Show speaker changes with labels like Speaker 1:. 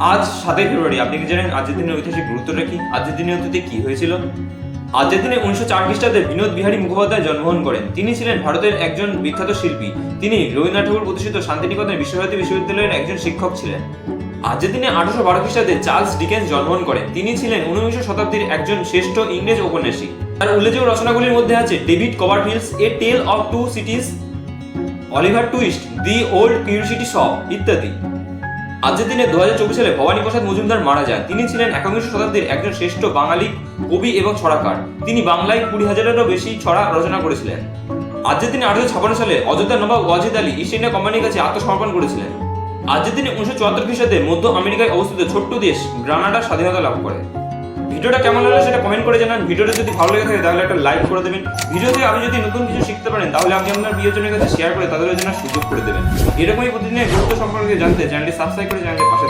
Speaker 1: আজ সাতই ফেব্রুয়ারি, আপনি কি জানেন আজকের দিনের ঐতিহাসিক গুরুত্বটা কি? আজকের দিনে অতীতে কি হয়েছিল? আজকের দিনে উনিশশো চার খ্রিস্টাব্দে বিনোদ বিহারী মুখোপাধ্যায় জন্মগ্রহণ করেন। তিনি ছিলেন ভারতের একজন বিখ্যাত শিল্পী। তিনি রবীন্দ্রনাথ ঠাকুর প্রতিষ্ঠিত শান্তিনিকেতন বিশ্বভারতী বিশ্ববিদ্যালয়ের একজন শিক্ষক ছিলেন। আজকের দিনে আঠারোশো বারো খ্রিস্টাব্দে চার্লস ডিকেন্স জন্মগ্রহণ করেন। তিনি ছিলেন ঊনবিংশ শতাব্দীর একজন শ্রেষ্ঠ ইংরেজ ঔপন্যাসিক তার উল্লেখযোগ্য রচনাগুলির মধ্যে আছে David Copperfields, A tale of two cities Oliver Twist, the old curiosity shop ইত্যাদি। আজকের দিনে দু হাজার চব্বিশ সালে ভবানী প্রসাদ মজুমদার মারা যান। তিনি ছিলেন একবিংশ শতাব্দীর একজন শ্রেষ্ঠ বাঙালি কবি এবং ছড়াকার। তিনি বাংলায় কুড়ি হাজারেরও বেশি ছড়া রচনা করেছিলেন। আজের দিনে আঠারোশো ছাপান্ন সালে অযোধ্যা নবাব ওয়াজিদ আলী ইস্ট ইন্ডিয়া কোম্পানির কাছে আত্মসমর্পণ করেছিলেন। আজকের দিনে উনিশশো চুয়াত্তর খ্রিস্টাব্দে মধ্য আমেরিকায় অবস্থিত ছোট্ট দেশ গ্রানাডা স্বাধীনতা লাভ করে। ভিডিওটা কেমন লাগল সেটা কমেন্ট করে জানান। ভিডিওটা যদি ভালো লেগে থাকে তাহলে একটা লাইক করে দেবেন। ভিডিওতে আপনি যদি নতুন কিছু শিখতে পারেন, তাহলে আপনি আপনার প্রিয়জনের কাছে শেয়ার করে তাদের জন্য সুযোগ করে দেবেন। এরকমই প্রতিদিনের গুরুত্ব সম্পর্কে জানতে চ্যানেলটি সাবস্ক্রাইব করে চ্যানেলের পাশে।